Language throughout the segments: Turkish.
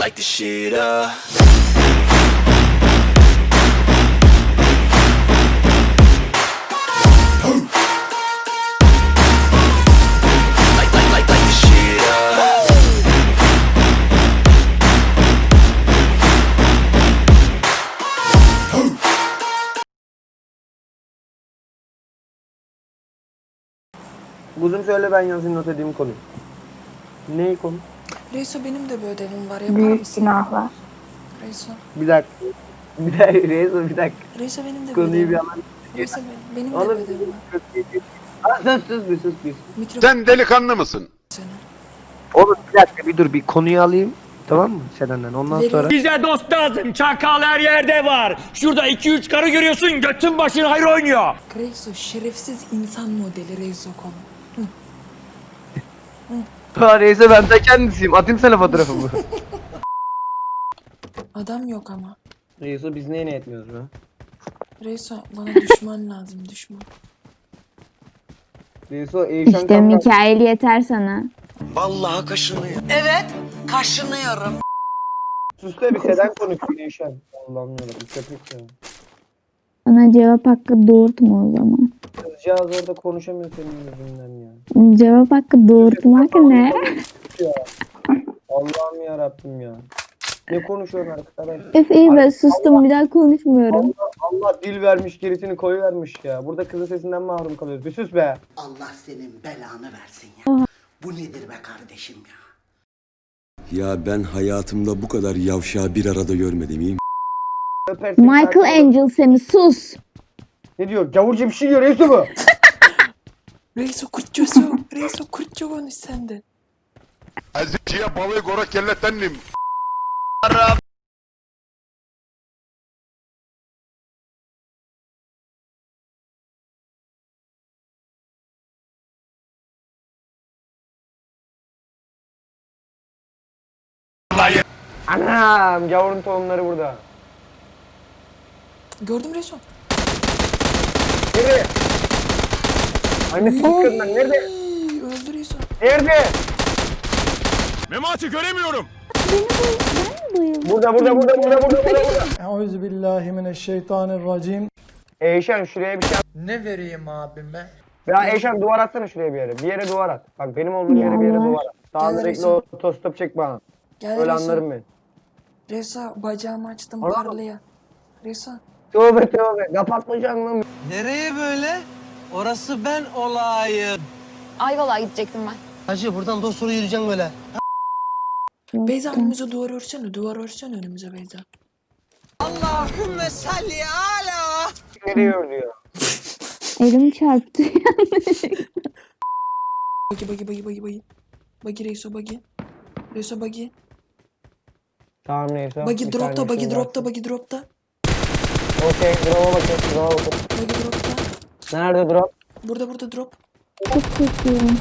light the shit up. Kuzum söyle ben yazayım not edeyim konuyu. Neyi konu? Reiso benim de bir ödevim var yapar Büyük mısın? günahlar. Reiso. Bir dakika. Bir dakika Rezo bir dakika. Reiso benim de bir Konuyu bir ödevim var. alalım. Reiso benim, benim de Oğlum bir ödevim var. Aa, sus sus bir sus bir. Mikrofon Sen delikanlı mısın? seni. Oğlum bir dakika bir dur bir konuyu alayım. Tamam mı Selen'den ondan Veriyorum. sonra. Bize dost lazım. Çakal her yerde var. Şurada iki üç karı görüyorsun. Götün başın hayır oynuyor. Reiso şerefsiz insan modeli Reiso konu. Ha Rezo ben de kendisiyim. Atayım sana fotoğrafımı. Adam yok ama. Rezo biz neye ne etmiyoruz be? Reiso bana düşman lazım düşman. Rezo Eyşan İşte Kamran. Mikail yeter sana. Vallahi kaşınıyor. Sus da bir Selen konuşuyor Eyşan. Allah'ım yarabbim köpek ya. Ona cevap hakkı doğurtma o zaman. Kızcağız orada konuşamıyor senin yüzünden ya. Cevap hakkı doğurtmak ne? Allah'ım yarabbim ya. Ne konuşuyorsun arkadaş? Öf iyi ben sustum bir daha konuşmuyorum. Allah, Allah dil vermiş gerisini koyu vermiş ya. Burada kızın sesinden mahrum kalıyoruz. Bir sus be. Allah senin belanı versin ya. Bu nedir be kardeşim ya? Ya ben hayatımda bu kadar yavşağı bir arada görmedim. iyi mi? Öpersin, Michael sakin ol. Angel seni sus. Ne diyor? Gavurca bir şey diyor. Reis bu. Reiso kurtçosu. Reiso kurtço konuş sen de. Eziciye balığı gora kellettendim. Anam gavurun tohumları burada. Gördüm Reiso. Nerede? Anne sıkkınlar nerede? Ey, Öldü Reiso. Nerede? Memati göremiyorum. Burada burada burada burada burada burada. burada. Euzubillahimineşşeytanirracim. Eyşan şuraya bir şey Ne vereyim abime? Ya Eyşan duvar atsana şuraya bir yere. Bir yere duvar at. Bak benim olduğum yere bir yere duvar at. Daha sürekli otostop çek bana. Gel Öyle anlarım ben. Reiso bacağımı açtım parlaya. Reiso. Tövbe tövbe. Kapatmayacaksın lan. Nereye böyle? Orası ben olayım. Ayvalık'a gidecektim ben. Hacı buradan doğru sonra yürüyeceksin böyle. Beyza önümüze duvar örsene. Duvar örsene önümüze Beyza. Allahümme salli ala. Nereye ördü Elim çarptı. Bagi bagi bagi bagi bagi. Bagi Reiso bagi. Reiso bagi. Tamam neyse. Bagi Bir dropta bagi şunu dropta bırak. bagi dropta. Okey drop'a bakın. Drop'a bakın. Bagi dropta. Nerede drop? Burada burada drop. Çok korkuyorum.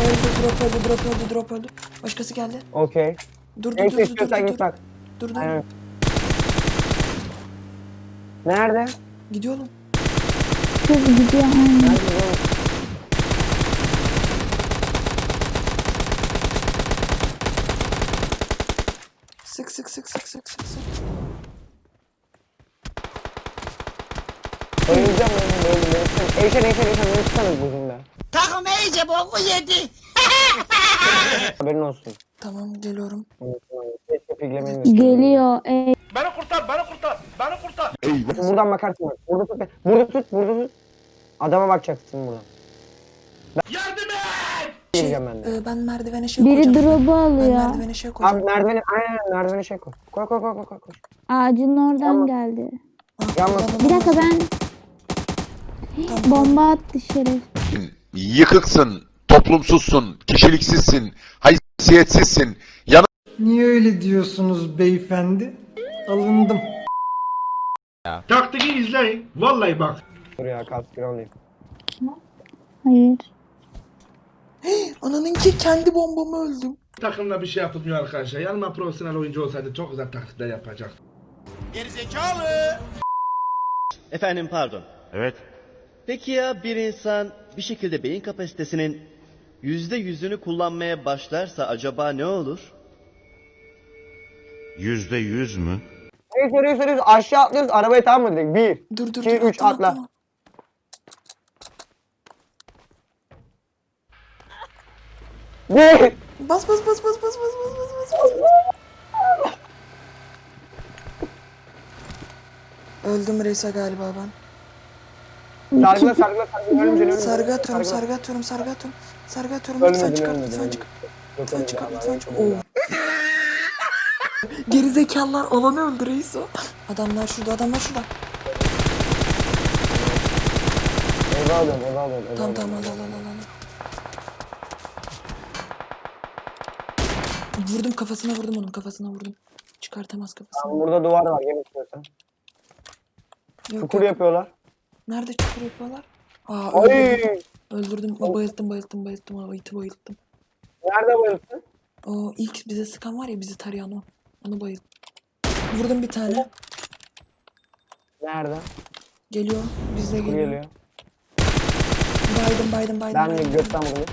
Öldü drop öldü drop öldü drop öldü. Başkası geldi. Okey. Dur dur dur dur dur dur. Dur dur. Aynen. Nerede? Gidiyorum. Kız gidiyor aynen. Drop? Sık sık sık sık sık sık sık. Eyşan eyşan eyşan ne tutanız bugün Takım iyice boku yedi. Haberin olsun. Tamam geliyorum. Keşke. Geliyor. Ey. Beni kurtar, beni kurtar, beni kurtar. Buradan bakarsın bak. Burada tut. Burada tut. Burada tut. Adama bakacaksın buradan. Yardım et! Gireceğim ben de. Ee, ben merdivene şey Biri koyacağım. drop'u Ben alıyor. merdivene şey koyacağım. Abi merdiveni aynen merdiveni şey koy. Koy koy koy koy koy. koy. Ağacın oradan geldi. Ah. Bir dakika ben. Bomba attı şeref. Yıkıksın, toplumsuzsun, kişiliksizsin, haysiyetsizsin. Yanı Niye öyle diyorsunuz beyefendi? Alındım. Taktiği izleyin. Vallahi bak. Dur ya kaskını alayım. Hayır. Ananınki kendi bombamı öldüm. Takımla bir şey yapılmıyor arkadaşlar. Yanıma profesyonel oyuncu olsaydı çok güzel taktikler yapacak. Efendim pardon. Evet. Peki ya bir insan bir şekilde beyin kapasitesinin yüzde yüzünü kullanmaya başlarsa acaba ne olur? Yüzde yüz mü? Neyi soruyu soruyoruz aşağı atlıyoruz arabaya tamam mı dedik? Bir. Dur dur İki, dur. üç, atlama, atla. atlama. Bir. Bas bas bas bas bas bas bas bas bas bas. Öldüm Reysa galiba ben. Sargıla sargıla sargıla ölümcül ölümcül. Sargı atıyorum, sargı atıyorum, sargı atıyorum. Sargı atıyorum. Lütfen çıkar, lütfen çıkar. Lütfen çıkar, lütfen çıkar. Gerizekalılar alanı öldü Reiso. Adamlar şurada, adamlar şurada. Eve alıyorum eve alıyorum. Tamam tamam al al al. al. Vurdum kafasına vurdum onun kafasına vurdum. Çıkartamaz kafasını. Tamam, burada duvar var gel istiyorsan. Yok Çukur yok. yapıyorlar. Nerede çukur yapıyorlar? Aa Ay. öldürdüm. Öldürdüm. Bayılttım bayılttım bayılttım. O iti bayılttım. Nerede bayılsın? O ilk bize sıkan var ya bizi tarayan o. Onu bayılttım. Vurdum bir tane. Nerede? Geliyor. Bizde Çukur geliyor. geliyor. Baydım baydım baydım. Ben de baydım. götten vuruyor.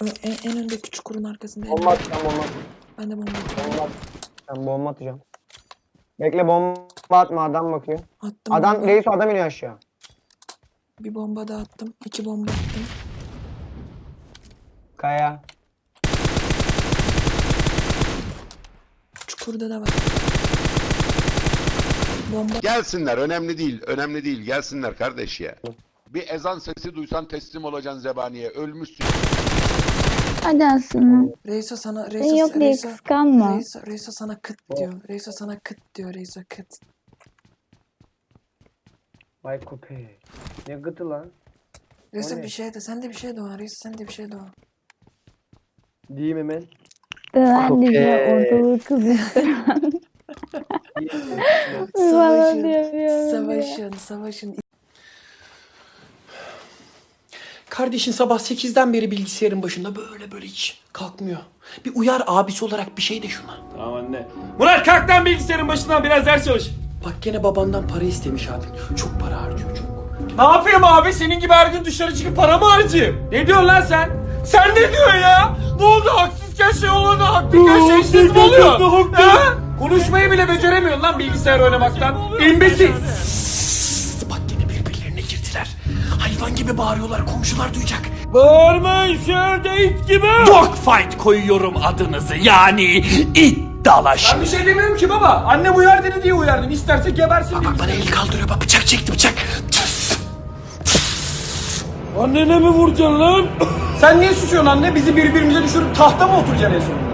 Ö- En, en öndeki çukurun arkasında. Bomba atacağım bomba. Ben de bomba atıyorum. Bomba atacağım. Bomba atacağım. Bekle bomba atma adam bakıyor. Attım. Adam bomba. reis adam iniyor aşağı. Bir bomba daha attım. İki bomba attım. Kaya. Çukurda da var. Bomba. Gelsinler önemli değil önemli değil gelsinler kardeş ya. Bir ezan sesi duysan teslim olacaksın zebaniye ölmüşsün. Hadi aslında. Reiso sana Ben Reiso yok diye Reiso, kıskanma. Reiso, Reiso sana kıt diyor. Reiso sana kıt diyor. Reiso kıt. Vay köpeği. Ne gıtı lan? Reiso ne? bir şey de sen de bir şey de o. Reiso sen de bir şey de o. Diyeyim hemen. Hadi Okey. be ortalığı kızıştıran. Savaşın, ya. savaşın, savaşın. Kardeşin sabah 8'den beri bilgisayarın başında böyle böyle hiç kalkmıyor. Bir uyar abisi olarak bir şey de şuna. Tamam anne. Murat kalk lan bilgisayarın başından biraz ders çalış. Bak gene babandan para istemiş abin. Çok para harcıyor çok. Ne yapayım abi? Senin gibi her gün dışarı çıkıp para mı harcayayım? Ne diyorsun lan sen? Sen ne diyorsun ya? Ne oldu haksızken şey olana haklıyken şeysiz mi oluyor? Ha? Konuşmayı bile beceremiyorsun lan bilgisayar oynamaktan. İmbesil. Hayvan gibi bağırıyorlar komşular duyacak. Bağırma içeride it gibi. Dogfight koyuyorum adınızı yani it dalaşı. Ben bir şey demiyorum ki baba. Annem uyar dedi diye uyardım. İsterse gebersin Bak bana el kaldırıyor bak bıçak çekti bıçak. Annene mi vuracaksın lan? Sen niye susuyorsun anne? Bizi birbirimize düşürüp tahta mı oturacaksın en sonunda?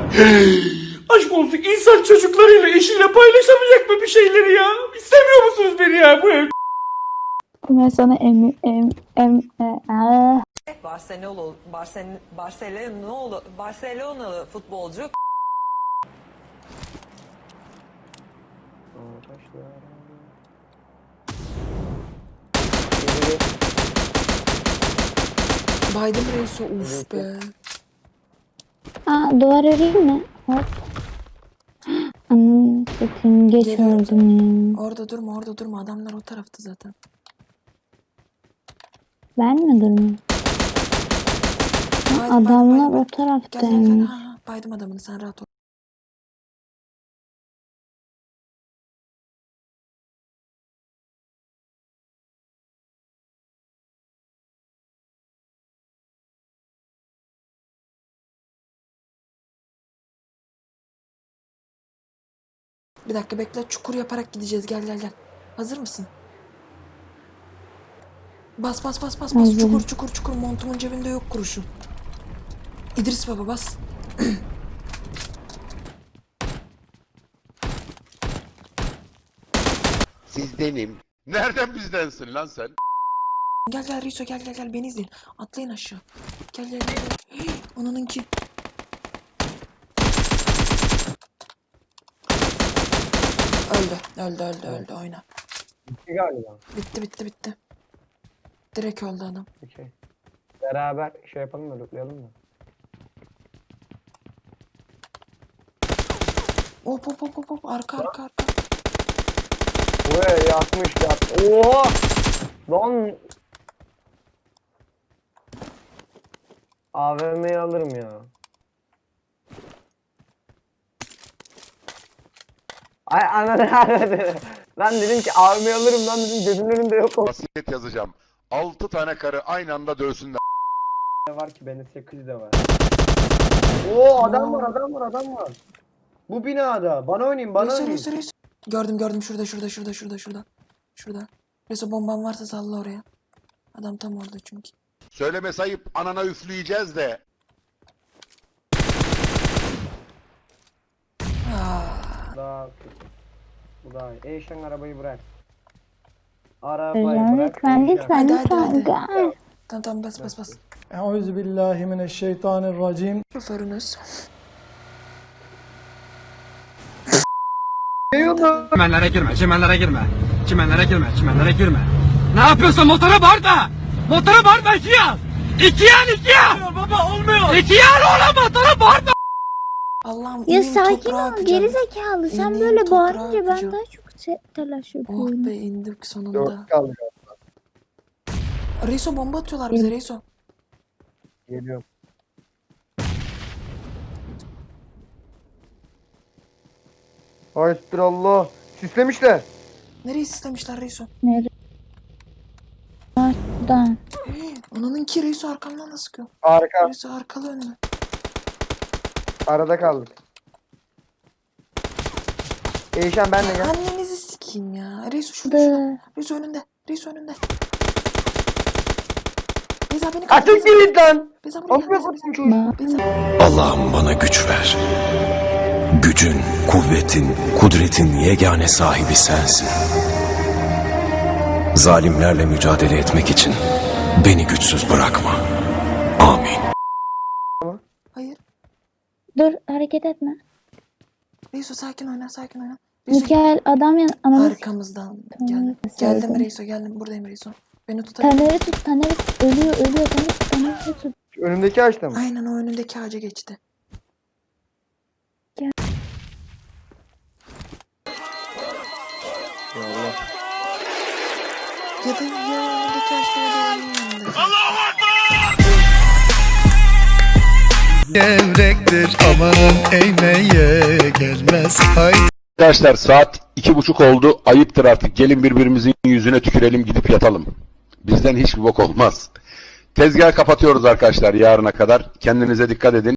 Aşk olsun insan çocuklarıyla eşiyle paylaşamayacak mı bir şeyleri ya? İstemiyor musunuz beni ya bu ev? Ben sana em em em e, aa. Barcelona, Barcelona, Barcelona, Barcelonalı futbolcu Baydım Reiso. Uf be. Aa duvar öreyim mi? Hop. Anam satayım geç Geliyorum. öldüm ya. Orada durma, orada durma. Adamlar o tarafta zaten. Ben mi durayım? Baydım, Adamlar baydım. o Gel gel gel. taraftaymış. Ha, baydım adamını sen rahat ol. Bir dakika bekle. Çukur yaparak gideceğiz. Gel gel gel. Hazır mısın? Bas bas bas bas bas. Çukur çukur çukur. Montumun cebinde yok kuruşum. İdris baba bas. Sizdenim. Nereden bizdensin lan sen? Gel gel Riso gel gel gel beni izleyin. Atlayın aşağı. Gel gel gel. Hey, Ananınki. Öldü. Öldü öldü öldü oyna. İki galiba. Bitti bitti bitti. Direkt öldü adam. Şey, beraber şey yapalım mı? Lootlayalım mı? Hop hop hop hop hop arka arka arka. Buraya yakmış ya. Oha! Lan! AVM'yi alırım ya. Ay ananı avradını. Lan dedim ki AVM'yi alırım lan dedim. Gözümün önünde yok olsun. Vasiyet yazacağım. 6 tane karı aynı anda dövsünler. Ne var ki bende 8 de var. Oo adam var adam var adam var. Bu binada. Bana oynayın bana Reis, oynayın. reis, reis. Gördüm gördüm şurada şurada şurada şurada şurada. Şurada. Reis bomban varsa salla oraya. Adam tam orada çünkü. Söyleme sayıp anana üfleyeceğiz de. Ah. Daha kötü. Bu daha iyi. Eyşan arabayı bırak. Arabayı Hocam bırak. lütfen Eyşan. lütfen Hadi, hadi, lütfen. hadi. Gel. Tamam tamam bas bas bas. Euzubillahimineşşeytanirracim. Şoförünüz. Çimenlere girme, çimenlere girme. Çimenlere girme, çimenlere girme. Ne yapıyorsun motora bağırma. Motora bağırma ikiye al. İkiye al ikiye al. Baba olmuyor. İkiye al oğlum motora bağırma. Allah'ım Ya sakin toprağa ol akacağım. geri zekalı. Sen böyle toprağa bağırınca ben akacağım. daha çok telaş Oh yapıyorum. be indik sonunda. Dört kaldı. Reiso bomba atıyorlar bize Reiso. Geliyorum. Hayır Allah. Sislemişler. Nereye sistemişler Reiso? Nerede? Buradan. Ananın ki Reiso arkamdan da sıkıyor. Harika. Reiso arkalı önüne. Arada kaldık. Eyşan ben de gel. Annenizi sikeyim ya. Reiso şurada şurada. Da. Reiso önünde. Reiso önünde. Beyza beni kaldır. Açık git lan. Beyza. Ba- Beyza. Allah'ım bana güç ver. Gücün, kuvvetin, kudretin yegane sahibi sensin. Zalimlerle mücadele etmek için beni güçsüz bırakma. Amin. Hayır. Dur hareket etme. Reiso sakin oyna sakin oyna. Reiso Mikael adam yan ananı s- arkamızdan Tamam, geldim. Reiso geldim. Buradayım Reiso. Beni tutabilir Tanrı tut tut. Ölüyor ölüyor Tanrı tut Tanrı tut. Önümdeki ağaçta mı? Aynen o önündeki ağaca geçti. Gel. Ya da ya önündeki ağaçta ya da onun yanında. Gevrektir amanın eğmeye gelmez. Haydi. Arkadaşlar saat iki buçuk oldu. Ayıptır artık. Gelin birbirimizin yüzüne tükürelim gidip yatalım. Bizden hiçbir bok olmaz. Tezgah kapatıyoruz arkadaşlar yarına kadar. Kendinize dikkat edin.